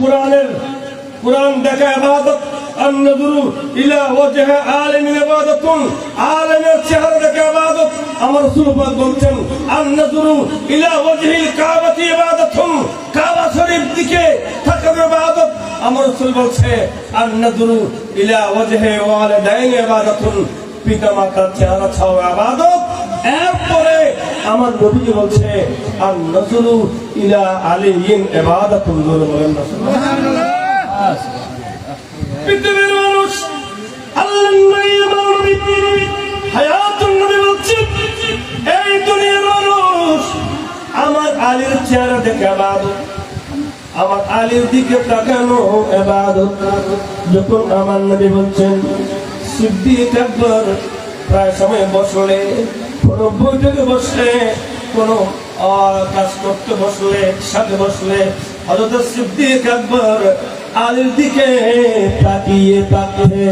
কোরআনের কোরআন দেখা ইবাদত আন নজরু ইলা ওয়াজহা আলিমিন ইবাদাতুন আলিমের চেহারা দেখা ইবাদত আমার বলছেন নজরু ইলা ওয়াজহিল কাবাতি ইবাদাতুন কাবা শরীফ দিকে থাকার ইবাদত আমার রাসূল বলছে আন নজরু ইলা ওয়াজহি ওয়ালিদাইন ইবাদাতুন পিতা মাতার চেহারা ছাও ইবাদত এরপরে আমার নবী বলছে আর নজরু ইলা ইবাদাতুন জোরে বলেন না মানুষ আল্লাহ হায়াতুন নবী বলছে, এই আমার আলীর আমার দিকে তাকানো ইবাদত যখন আমার নবী বলছেন, সিদ্দিক আকবর প্রায় সময় বসলে কোনো বৈঠকে বসলে, কোনো কাজ করতে বসলে, সাথে বসলে হজরত সিদ্দিক আকবর আলীর দিকে তাকিয়ে থাকে